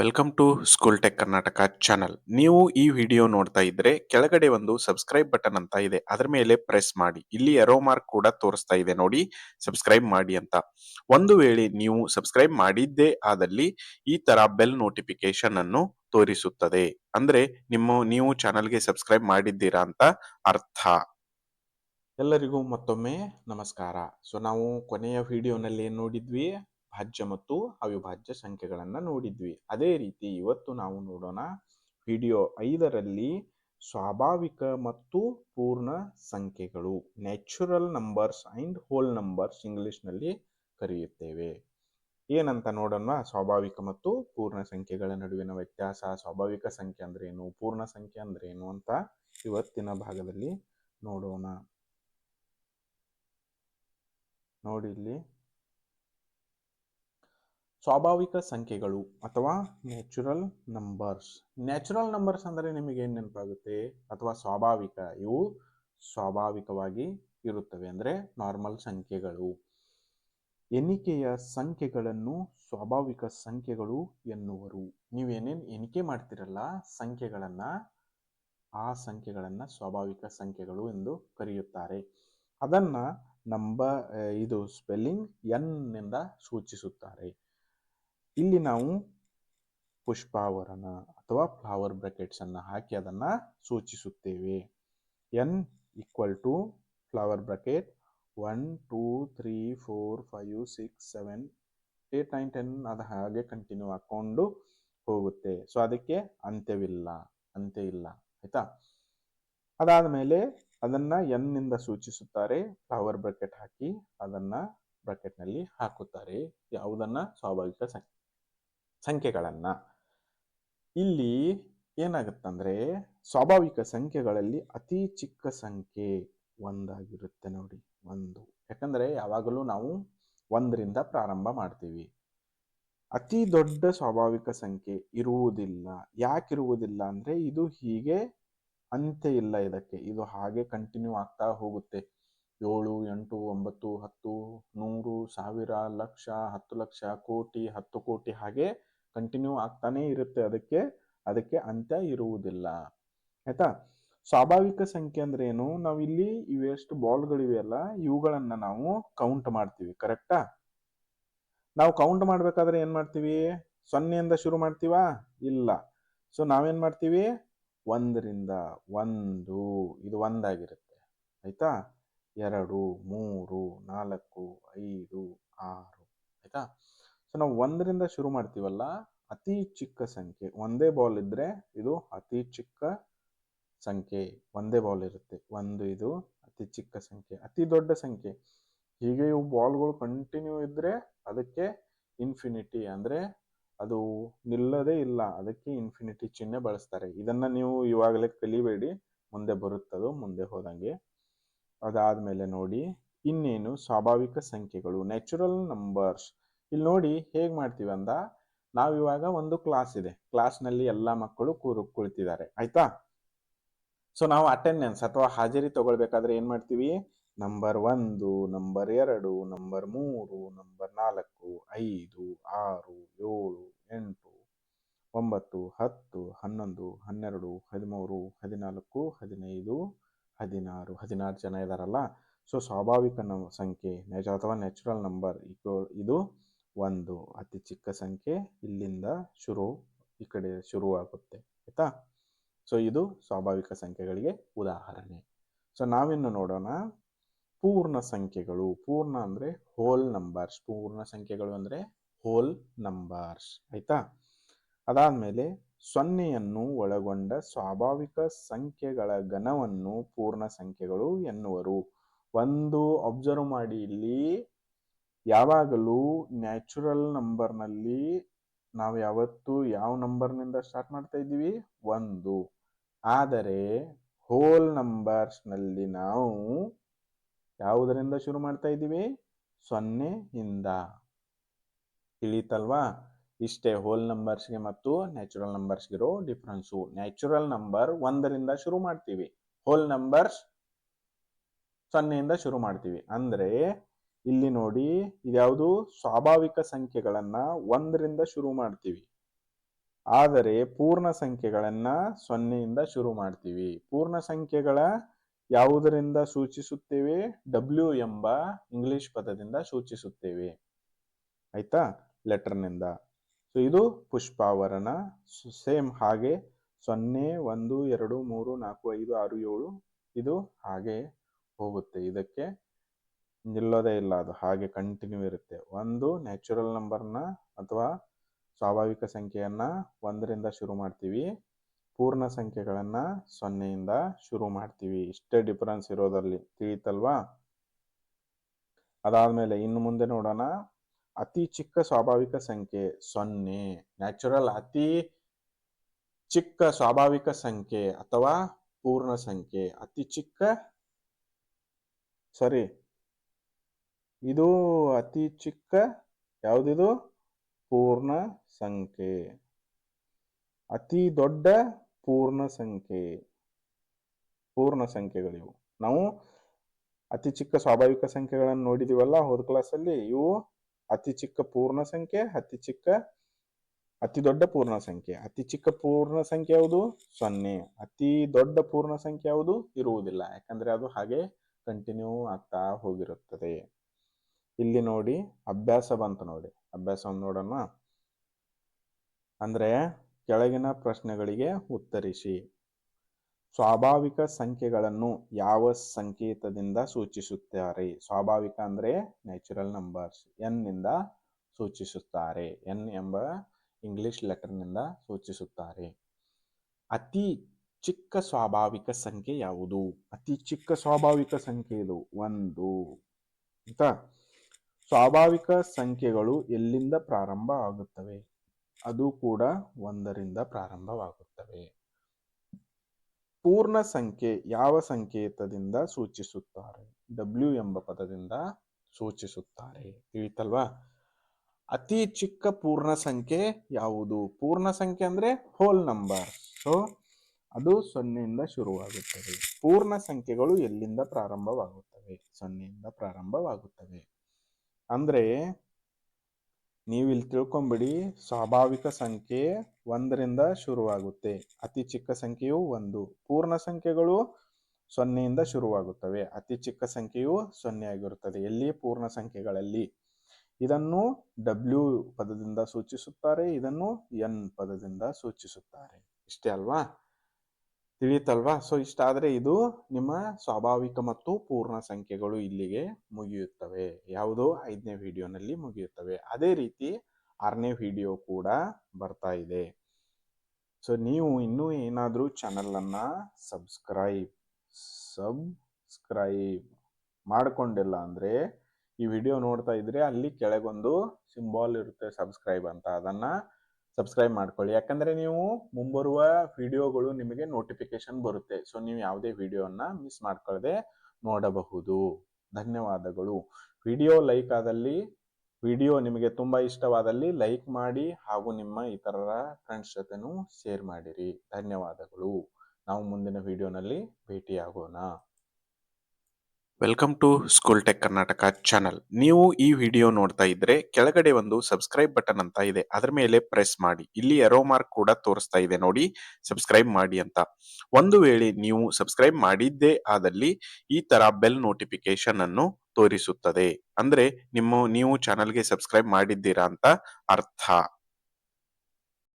Welcome to school tech Karnataka channel ನೀವು ಈ video ನೋಡ್ತಾ ಇದ್ರೆ ಕೆಳಗಡೆ ಒಂದು ಸಬ್ಸ್ಕ್ರೈಬ್ ಬಟನ್ ಅಂತ ಇದೆ. ಅದರ ಮೇಲೆ ಪ್ರೆಸ್ ಮಾಡಿ. ಇಲ್ಲಿ ಎರೋ ಮಾರ್ಕ್ ಕೂಡ ತೋರಿಸ್ತಾ ಇದೆ ನೋಡಿ. ಸಬ್ಸ್ಕ್ರೈಬ್ ಮಾಡಿ ಅಂತ. ಒಂದು ವೇಳೆ ನೀವು ಸಬ್ಸ್ಕ್ರೈಬ್ ಮಾಡಿದ್ದೇ ಆದಲ್ಲಿ ಈ ತರ ಬೆಲ್ ನೋಟಿಫಿಕೇಶನ್ ಅನ್ನು ತೋರಿಸುತ್ತದೆ. ಅಂದ್ರೆ ನಿಮ್ಮ, ನೀವು ಚಾನಲ್ಗೆ ಸಬ್ಸ್ಕ್ರೈಬ್ ಮಾಡಿದ್ದೀರಾ ಅಂತ ಅರ್ಥ. ಎಲ್ಲರಿಗೂ ಮತ್ತೊಮ್ಮೆ ನಮಸ್ಕಾರ. ಸೊ ನಾವು ಕೊನೆಯ ವಿಡಿಯೋನಲ್ಲಿ ನೋಡಿದ್ವಿ. ಭಾಜ್ಯ ಮತ್ತು ಅವಿಭಾಜ್ಯ ಸಂಖ್ಯೆಗಳನ್ನು ನೋಡಿದ್ವಿ. ಅದೇ ರೀತಿ ಇವತ್ತು ನಾವು ನೋಡೋಣ ವಿಡಿಯೋ ಐದರಲ್ಲಿ ಸ್ವಾಭಾವಿಕ ಮತ್ತು ಪೂರ್ಣ ಸಂಖ್ಯೆಗಳು. Natural numbers and whole numbers ಇಂಗ್ಲಿಷ್ನಲ್ಲಿ ಕರೆಯುತ್ತೇವೆ. ಏನಂತ ನೋಡೋಣ? ಸ್ವಾಭಾವಿಕ ಮತ್ತು ಪೂರ್ಣ ಸಂಖ್ಯೆಗಳ ನಡುವಿನ ವ್ಯತ್ಯಾಸ. ಸ್ವಾಭಾವಿಕ ಸಂಖ್ಯೆ ಅಂದ್ರೆ ಏನು? ಪೂರ್ಣ ಸಂಖ್ಯೆ ಅಂದ್ರೆ ಏನು ಅಂತ ಇವತ್ತಿನ ಭಾಗದಲ್ಲಿ ನೋಡೋಣ. ನೋಡಿ ಇಲ್ಲಿ. ಸ್ವಾಭಾವಿಕ ಸಂಖ್ಯೆಗಳು ಅಥವಾ ನ್ಯಾಚುರಲ್ ನಂಬರ್ಸ್ ನ್ಯಾಚುರಲ್ ನಂಬರ್ಸ್ ಅಂದರೆ ನಿಮಗೆ ಏನು ನೆನಪಾಗುತ್ತೆ? ಅಥವಾ ಸ್ವಾಭಾವಿಕ. ಇವು ಸ್ವಾಭಾವಿಕವಾಗಿ ಇರುತ್ತವೆ ಅಂದರೆ ನಾರ್ಮಲ್ ಸಂಖ್ಯೆಗಳು. ಎಣಿಕೆಯ ಸಂಖ್ಯೆಗಳನ್ನು ಸ್ವಾಭಾವಿಕ ಸಂಖ್ಯೆಗಳು ಎನ್ನುವರು. ನೀವೇನೇನು ಎಣಿಕೆ ಮಾಡ್ತಿರಲ್ಲ ಸಂಖ್ಯೆಗಳನ್ನು, ಆ ಸಂಖ್ಯೆಗಳನ್ನು ಸ್ವಾಭಾವಿಕ ಸಂಖ್ಯೆಗಳು ಎಂದು ಕರೆಯುತ್ತಾರೆ. ಅದನ್ನ ನಂಬ ಇದು ಸ್ಪೆಲ್ಲಿಂಗ್ ಎನ್ನಿಂದ ಸೂಚಿಸುತ್ತಾರೆ. ಇಲ್ಲಿ ನಾವು ಪುಷ್ಪಾವರಣ ಅಥವಾ ಫ್ಲವರ್ ಬ್ರಾಕೆಟ್ಸ್ ಅನ್ನು ಹಾಕಿ ಅದನ್ನ ಸೂಚಿಸುತ್ತೇವೆ. N equal to flower bracket one two three four five six seven eight nine ten ಅದು ಹಾಗೆ ಕಂಟಿನ್ಯೂ ಹಾಕ್ಕೊಂಡು ಹೋಗುತ್ತೆ. ಸೊ ಅದಕ್ಕೆ ಅಂತ್ಯವಿಲ್ಲ. ಅಂತ್ಯ ಇಲ್ಲ. ಆಯ್ತಾ? ಅದಾದ ಮೇಲೆ ಅದನ್ನ ಎನ್ನಿಂದ ಸೂಚಿಸುತ್ತಾರೆ. ಫ್ಲವರ್ ಬ್ರಾಕೆಟ್ ಹಾಕಿ ಅದನ್ನ ಬ್ರಾಕೆಟ್ನಲ್ಲಿ ಹಾಕುತ್ತಾರೆ. ಯಾವುದನ್ನ ಸ್ವಾಭಾವಿಕ ಸಂಖ್ಯೆ. ಸಂಖ್ಯೆಗಳನ್ನ. ಇಲ್ಲಿ ಏನಾಗುತ್ತಂದರೆ ಸ್ವಾಭಾವಿಕ ಸಂಖ್ಯೆಗಳಲ್ಲಿ ಅತಿ ಚಿಕ್ಕ ಸಂಖ್ಯೆ ಒಂದಾಗಿರುತ್ತೆ ನೋಡಿ, ಒಂದು. ಯಾಕಂದರೆ ಯಾವಾಗಲೂ ನಾವು ಒಂದರಿಂದ ಪ್ರಾರಂಭ ಮಾಡ್ತೀವಿ. ಅತಿ ದೊಡ್ಡ ಸ್ವಾಭಾವಿಕ ಸಂಖ್ಯೆ ಇರುವುದಿಲ್ಲ. ಯಾಕಿರುವುದಿಲ್ಲ ಅಂದರೆ ಇದು ಹೀಗೆ ಅಂತ್ಯ ಇಲ್ಲ ಇದಕ್ಕೆ. ಇದು ಹಾಗೆ ಕಂಟಿನ್ಯೂ ಆಗ್ತಾ ಹೋಗುತ್ತೆ. ಏಳು, ಎಂಟು, ಒಂಬತ್ತು, ಹತ್ತು, ನೂರು, ಸಾವಿರ, ಲಕ್ಷ, ಹತ್ತು ಲಕ್ಷ, ಕೋಟಿ, ಹತ್ತು ಕೋಟಿ ಹಾಗೆ ಕಂಟಿನ್ಯೂ ಆಗ್ತಾನೆ ಇರುತ್ತೆ. ಅದಕ್ಕೆ ಅದಕ್ಕೆ ಅಂತ್ಯ ಇರುವುದಿಲ್ಲ. ಆಯ್ತಾ? ಸ್ವಾಭಾವಿಕ ಸಂಖ್ಯೆ ಅಂದ್ರೆ ಏನು? ನಾವಿಲ್ಲಿ ಇವೆಷ್ಟು ಬಾಲ್ಗಳಿವೆಯಲ್ಲ ಇವುಗಳನ್ನ ನಾವು ಕೌಂಟ್ ಮಾಡ್ತೀವಿ ಕರೆಕ್ಟಾ ನಾವು ಕೌಂಟ್ ಮಾಡ್ಬೇಕಾದ್ರೆ ಏನ್ ಮಾಡ್ತೀವಿ? ಸೊನ್ನೆಯಿಂದ ಶುರು ಮಾಡ್ತೀವಾ? ಇಲ್ಲ. ಸೊ ನಾವೇನ್ ಮಾಡ್ತೀವಿ? ಒಂದರಿಂದ ಒಂದು. ಇದು ಒಂದಾಗಿರುತ್ತೆ. ಆಯ್ತಾ? ಎರಡು, ಮೂರು, ನಾಲ್ಕು, ಐದು, ಆರು. ಆಯ್ತಾ? ಸೊ ನಾವು ಒಂದರಿಂದ ಶುರು ಮಾಡ್ತೀವಲ್ಲ, ಅತಿ ಚಿಕ್ಕ ಸಂಖ್ಯೆ. ಒಂದೇ ಬಾಲ್ ಇದ್ರೆ ಇದು ಅತಿ ಚಿಕ್ಕ ಸಂಖ್ಯೆ. ಒಂದೇ ಬಾಲ್ ಇರುತ್ತೆ. ಒಂದು ಇದು ಅತಿ ಚಿಕ್ಕ ಸಂಖ್ಯೆ. ಅತಿ ದೊಡ್ಡ ಸಂಖ್ಯೆ. ಹೀಗೆ ಇವು ಬಾಲ್ಗಳು ಕಂಟಿನ್ಯೂ ಇದ್ರೆ ಅದಕ್ಕೆ ಇನ್ಫಿನಿಟಿ ಅಂದ್ರೆ ಅದು ನಿಲ್ಲದೇ ಇಲ್ಲ. ಅದಕ್ಕೆ ಇನ್ಫಿನಿಟಿ ಚಿಹ್ನೆ ಬಳಸ್ತಾರೆ. ಇದನ್ನ ನೀವು ಇವಾಗಲೇ ಕಲಿಬೇಡಿ. ಮುಂದೆ ಬರುತ್ತದು, ಮುಂದೆ ಹೋದಂಗೆ. ಅದಾದ್ಮೇಲೆ ನೋಡಿ, ಇನ್ನೇನು ಸ್ವಾಭಾವಿಕ ಸಂಖ್ಯೆಗಳು. ನ್ಯಾಚುರಲ್ ನಂಬರ್ಸ್ ಇಲ್ಲಿ ನೋಡಿ ಹೇಗೆ ಮಾಡ್ತೀವಿ ಅಂದ? ನಾವಿವಾಗ ಒಂದು ಕ್ಲಾಸ್ ಇದೆ. ಕ್ಲಾಸ್ನಲ್ಲಿ ಎಲ್ಲ ಮಕ್ಕಳು ಕೂರು ಕುಳಿತಿದ್ದಾರೆ. ಆಯ್ತಾ? ಸೊ ನಾವು ಅಟೆಂಡೆನ್ಸ್ ಅಥವಾ ಹಾಜರಿ ತಗೊಳ್ಬೇಕಾದ್ರೆ ಏನ್ ಮಾಡ್ತೀವಿ? ನಂಬರ್ ಒಂದು ನಂಬರ್ ಎರಡು ನಂಬರ್ ಮೂರು ನಂಬರ್ ನಾಲ್ಕು, ಐದು, ಆರು, ಏಳು, ಎಂಟು, ಒಂಬತ್ತು, ಹತ್ತು, ಹನ್ನೊಂದು, ಹನ್ನೆರಡು, ಹದಿಮೂರು, ಹದಿನಾಲ್ಕು, ಹದಿನೈದು, ಹದಿನಾರು ಹದಿನಾರು ಜನ ಇದಾರಲ್ಲ? ಸೊ ಸ್ವಾಭಾವಿಕ ನಂ ಸಂಖ್ಯೆ ನೈಜ ಅಥವಾ ನ್ಯಾಚುರಲ್ ನಂಬರ್ ಇದು ಒಂದು ಅತಿ ಚಿಕ್ಕ ಸಂಖ್ಯೆ ಇಲ್ಲಿಂದ ಶುರು, ಈ ಕಡೆ ಶುರುವಾಗುತ್ತೆ, ಆಯ್ತಾ? ಸೊ ಇದು ಸ್ವಾಭಾವಿಕ ಸಂಖ್ಯೆಗಳಿಗೆ ಉದಾಹರಣೆ. ಸೊ ನಾವಿನ್ನು ನೋಡೋಣ ಪೂರ್ಣ ಸಂಖ್ಯೆಗಳು. ಪೂರ್ಣ ಅಂದ್ರೆ ಹೋಲ್ ನಂಬರ್ಸ್ ಪೂರ್ಣ ಸಂಖ್ಯೆಗಳು ಅಂದ್ರೆ ಹೋಲ್ ನಂಬರ್ಸ್ ಆಯ್ತಾ? ಅದಾದ್ಮೇಲೆ ಸೊನ್ನೆಯನ್ನು ಒಳಗೊಂಡ ಸ್ವಾಭಾವಿಕ ಸಂಖ್ಯೆಗಳ ಘನವನ್ನು ಪೂರ್ಣ ಸಂಖ್ಯೆಗಳು ಎನ್ನುವರು. ಒಂದು ಅಬ್ಸರ್ವ್ ಮಾಡಿ ಇಲ್ಲಿ ಯಾವಾಗಲೂ ನ್ಯಾಚುರಲ್ ನಂಬರ್ನಲ್ಲಿ ನಾವು ಯಾವತ್ತು ಯಾವ ನಂಬರ್ನಿಂದ ಸ್ಟಾರ್ಟ್ ಮಾಡ್ತಾ ಇದ್ದೀವಿ? ಒಂದು. ಆದರೆ ಹೋಲ್ ನಂಬರ್ಸ್ನಲ್ಲಿ ನಾವು ಯಾವುದರಿಂದ ಶುರು ಮಾಡ್ತಾ ಇದ್ದೀವಿ? ಸೊನ್ನೆಯಿಂದ ತಿಳಿತಲ್ವಾ? ಇಷ್ಟೇ ಹೋಲ್ ನಂಬರ್ಸ್ಗೆ ಮತ್ತು ನ್ಯಾಚುರಲ್ ನಂಬರ್ಸ್ಗಿರೋ ಡಿಫ್ರೆನ್ಸು. ನ್ಯಾಚುರಲ್ ನಂಬರ್ ಒಂದರಿಂದ ಶುರು ಮಾಡ್ತೀವಿ. ಹೋಲ್ ನಂಬರ್ಸ್ ಸೊನ್ನೆಯಿಂದ ಶುರು ಮಾಡ್ತೀವಿ. ಅಂದ್ರೆ ಇಲ್ಲಿ ನೋಡಿ, ಇದ್ಯಾವುದು ಸ್ವಾಭಾವಿಕ ಸಂಖ್ಯೆಗಳನ್ನ ಒಂದರಿಂದ ಶುರು ಮಾಡ್ತೀವಿ. ಆದರೆ ಪೂರ್ಣ ಸಂಖ್ಯೆಗಳನ್ನ ಸೊನ್ನೆಯಿಂದ ಶುರು ಮಾಡ್ತೀವಿ. ಪೂರ್ಣ ಸಂಖ್ಯೆಗಳ ಯಾವುದರಿಂದ ಸೂಚಿಸುತ್ತೇವೆ? ಡಬ್ಲ್ಯೂ ಎಂಬ ಇಂಗ್ಲಿಷ್ ಪದದಿಂದ ಸೂಚಿಸುತ್ತೇವೆ. ಆಯ್ತಾ? ಲೆಟರ್ನಿಂದ. ಸೊ ಇದು ಪುಷ್ಪಾವರಣ. ಸೇಮ್ ಹಾಗೆ ಸೊನ್ನೆ, ಒಂದು, ಎರಡು, ಮೂರು, ನಾಲ್ಕು, ಐದು, ಆರು, ಏಳು, ಇದು ಹಾಗೆ ಹೋಗುತ್ತೆ. ಇದಕ್ಕೆ ನಿಲ್ಲೋದೇ ಇಲ್ಲ ಅದು, ಹಾಗೆ ಕಂಟಿನ್ಯೂ ಇರುತ್ತೆ. ಒಂದು ನ್ಯಾಚುರಲ್ ನಂಬರ್ನ ಅಥವಾ ಸ್ವಾಭಾವಿಕ ಸಂಖ್ಯೆಯನ್ನು ಒಂದರಿಂದ ಶುರು ಮಾಡ್ತೀವಿ. ಪೂರ್ಣ ಸಂಖ್ಯೆಗಳನ್ನು ಸೊನ್ನೆಯಿಂದ ಶುರು ಮಾಡ್ತೀವಿ. ಇಷ್ಟೇ ಡಿಫರೆನ್ಸ್ ಇರೋದಲ್ಲಿ ತಿಳಿತಲ್ವಾ? ಅದಾದ್ಮೇಲೆ ಇನ್ನು ಮುಂದೆ ನೋಡೋಣ. ಅತಿ ಚಿಕ್ಕ ಸ್ವಾಭಾವಿಕ ಸಂಖ್ಯೆ ಸೊನ್ನೆ. ನ್ಯಾಚುರಲ್ ಅತಿ ಚಿಕ್ಕ ಸ್ವಾಭಾವಿಕ ಸಂಖ್ಯೆ ಅಥವಾ ಪೂರ್ಣ ಸಂಖ್ಯೆ. ಅತಿ ಚಿಕ್ಕ ಸರಿ ಇದು ಅತಿ ಚಿಕ್ಕ ಯಾವುದಿದು? ಪೂರ್ಣ ಸಂಖ್ಯೆ. ಅತಿ ದೊಡ್ಡ ಪೂರ್ಣ ಸಂಖ್ಯೆ. ಪೂರ್ಣ ಸಂಖ್ಯೆಗಳಿವು ನಾವು ಅತಿ ಚಿಕ್ಕ ಸ್ವಾಭಾವಿಕ ಸಂಖ್ಯೆಗಳನ್ನು ನೋಡಿದೀವಲ್ಲ, ಹೋದ ಕ್ಲಾಸಲ್ಲಿ ಇವು ಅತಿ ಚಿಕ್ಕ ಪೂರ್ಣ ಸಂಖ್ಯೆ, ಅತಿ ಚಿಕ್ಕ, ಅತಿ ದೊಡ್ಡ ಪೂರ್ಣ ಸಂಖ್ಯೆ. ಅತಿ ಚಿಕ್ಕ ಪೂರ್ಣ ಸಂಖ್ಯೆ ಯಾವುದು? ಸೊನ್ನೆ. ಅತಿ ದೊಡ್ಡ ಪೂರ್ಣ ಸಂಖ್ಯೆ ಯಾವುದು? ಇರುವುದಿಲ್ಲ. ಯಾಕಂದ್ರೆ ಅದು ಹಾಗೆ ಕಂಟಿನ್ಯೂ ಆಗ್ತಾ ಹೋಗಿರುತ್ತದೆ. ಇಲ್ಲಿ ನೋಡಿ ಅಭ್ಯಾಸ ಬಂತು ನೋಡಿ. ಅಭ್ಯಾಸವನ್ನು ನೋಡೋಣ. ಅಂದ್ರೆ ಕೆಳಗಿನ ಪ್ರಶ್ನೆಗಳಿಗೆ ಉತ್ತರಿಸಿ. ಸ್ವಾಭಾವಿಕ ಸಂಖ್ಯೆಗಳನ್ನು ಯಾವ ಸಂಕೇತದಿಂದ ಸೂಚಿಸುತ್ತಾರೆ? ಸ್ವಾಭಾವಿಕ ಅಂದ್ರೆ ನ್ಯಾಚುರಲ್ ನಂಬರ್ಸ್ ಎನ್ನಿಂದ ಸೂಚಿಸುತ್ತಾರೆ. ಎನ್ ಎಂಬ ಇಂಗ್ಲಿಷ್ ಲೆಟರ್ನಿಂದ ಸೂಚಿಸುತ್ತಾರೆ. ಅತಿ ಚಿಕ್ಕ ಸ್ವಾಭಾವಿಕ ಸಂಖ್ಯೆ ಯಾವುದು? ಅತಿ ಚಿಕ್ಕ ಸ್ವಾಭಾವಿಕ ಸಂಖ್ಯೆ ಇದು. ಒಂದು. ಆಯ್ತಾ? ಸ್ವಾಭಾವಿಕ ಸಂಖ್ಯೆಗಳು ಎಲ್ಲಿಂದ ಪ್ರಾರಂಭ ಆಗುತ್ತವೆ? ಅದು ಕೂಡ ಒಂದರಿಂದ ಪ್ರಾರಂಭವಾಗುತ್ತವೆ. ಪೂರ್ಣ ಸಂಖ್ಯೆ ಯಾವ ಸಂಕೇತದಿಂದ ಸೂಚಿಸುತ್ತಾರೆ? ಡಬ್ಲ್ಯೂ ಎಂಬ ಪದದಿಂದ ಸೂಚಿಸುತ್ತಾರೆ. ತಿಳಿತಲ್ವಾ? ಅತಿ ಚಿಕ್ಕ ಪೂರ್ಣ ಸಂಖ್ಯೆ ಯಾವುದು? ಪೂರ್ಣ ಸಂಖ್ಯೆ ಅಂದ್ರೆ ಹೋಲ್ ನಂಬರ್ ಸೊ ಅದು ಸೊನ್ನೆಯಿಂದ ಶುರುವಾಗುತ್ತದೆ. ಪೂರ್ಣ ಸಂಖ್ಯೆಗಳು ಎಲ್ಲಿಂದ ಪ್ರಾರಂಭವಾಗುತ್ತವೆ? ಸೊನ್ನೆಯಿಂದ ಪ್ರಾರಂಭವಾಗುತ್ತವೆ. ಅಂದ್ರೆ ನೀವು ಇಲ್ಲಿ ತಿಳ್ಕೊಂಬಿಡಿ, ಸ್ವಾಭಾವಿಕ ಸಂಖ್ಯೆ ಒಂದರಿಂದ ಶುರುವಾಗುತ್ತೆ. ಅತಿ ಚಿಕ್ಕ ಸಂಖ್ಯೆಯು ಒಂದು. ಪೂರ್ಣ ಸಂಖ್ಯೆಗಳು ಸೊನ್ನೆಯಿಂದ ಶುರುವಾಗುತ್ತವೆ. ಅತಿ ಚಿಕ್ಕ ಸಂಖ್ಯೆಯು ಸೊನ್ನೆ ಆಗಿರುತ್ತದೆ. ಎಲ್ಲಿ? ಪೂರ್ಣ ಸಂಖ್ಯೆಗಳಲ್ಲಿ. ಇದನ್ನು ಡಬ್ಲ್ಯೂ ಪದದಿಂದ ಸೂಚಿಸುತ್ತಾರೆ, ಇದನ್ನು ಎನ್ ಪದದಿಂದ ಸೂಚಿಸುತ್ತಾರೆ. ಇಷ್ಟೇ ಅಲ್ವಾ? ತಿಳಿಯುತ್ತಲ್ವಾ ಸೊ ಇಷ್ಟಾದರೆ ಇದು ನಿಮ್ಮ ಸ್ವಾಭಾವಿಕ ಮತ್ತು ಪೂರ್ಣ ಸಂಖ್ಯೆಗಳು ಇಲ್ಲಿಗೆ ಮುಗಿಯುತ್ತವೆ. ಯಾವುದು? ಐದನೇ ವಿಡಿಯೋನಲ್ಲಿ ಮುಗಿಯುತ್ತವೆ. ಅದೇ ರೀತಿ ಆರನೇ ವಿಡಿಯೋ ಕೂಡ ಬರ್ತಾ ಇದೆ. ಸೊ ನೀವು ಇನ್ನೂ ಏನಾದರೂ ಚಾನಲನ್ನು ಸಬ್ಸ್ಕ್ರೈಬ್ ಸಬ್ಸ್ಕ್ರೈಬ್ ಮಾಡಿಕೊಂಡಿಲ್ಲ ಅಂದರೆ ಈ ವಿಡಿಯೋ ನೋಡ್ತಾ ಇದ್ರೆ ಅಲ್ಲಿ ಕೆಳಗೊಂದು ಸಿಂಬಾಲ್ ಇರುತ್ತೆ ಸಬ್ಸ್ಕ್ರೈಬ್ ಅಂತ. ಅದನ್ನ ಸಬ್ಸ್ಕ್ರೈಬ್ ಮಾಡ್ಕೊಳ್ಳಿ. ಯಾಕಂದ್ರೆ ನೀವು ಮುಂಬರುವ ವಿಡಿಯೋಗಳು ನಿಮಗೆ ನೋಟಿಫಿಕೇಶನ್ ಬರುತ್ತೆ. ಸೊ ನೀವು ಯಾವುದೇ ವಿಡಿಯೋನ ಮಿಸ್ ಮಾಡ್ಕೊಳ್ಳದೆ ನೋಡಬಹುದು. ಧನ್ಯವಾದಗಳು. ವಿಡಿಯೋ ಲೈಕ್ ಆದಲ್ಲಿ ವಿಡಿಯೋ ನಿಮಗೆ ತುಂಬಾ ಇಷ್ಟವಾದಲ್ಲಿ ಲೈಕ್ ಮಾಡಿ ಹಾಗೂ ನಿಮ್ಮ ಇತರರ ಫ್ರೆಂಡ್ಸ್ ಜೊತೆನೂ ಶೇರ್ ಮಾಡಿರಿ. ಧನ್ಯವಾದಗಳು. ನಾವು ಮುಂದಿನ ವಿಡಿಯೋನಲ್ಲಿ ಭೇಟಿಯಾಗೋಣ. Welcome to school tech Karnataka channel ನೀವು ಈ ವಿಡಿಯೋ ನೋಡ್ತಾ ಇದ್ರೆ ಕೆಳಗಡೆ ಒಂದು ಸಬ್ಸ್ಕ್ರೈಬ್ ಬಟನ್ ಅಂತ ಇದೆ. ಅದರ ಮೇಲೆ ಪ್ರೆಸ್ ಮಾಡಿ. ಇಲ್ಲಿ ಎರೋ ಮಾರ್ಕ್ ಕೂಡ ತೋರಿಸ್ತಾ ಇದೆ ನೋಡಿ. ಸಬ್ಸ್ಕ್ರೈಬ್ ಮಾಡಿ ಅಂತ. ಒಂದು ವೇಳೆ ನೀವು ಸಬ್ಸ್ಕ್ರೈಬ್ ಮಾಡಿದ್ದೇ ಆದಲ್ಲಿ ಈ ತರ ಬೆಲ್ ನೋಟಿಫಿಕೇಶನ್ ಅನ್ನು ತೋರಿಸುತ್ತದೆ. ಅಂದ್ರೆ ನಿಮ್ಮ, ನೀವು ಚಾನಲ್ಗೆ ಸಬ್ಸ್ಕ್ರೈಬ್ ಮಾಡಿದ್ದೀರಾ ಅಂತ ಅರ್ಥ.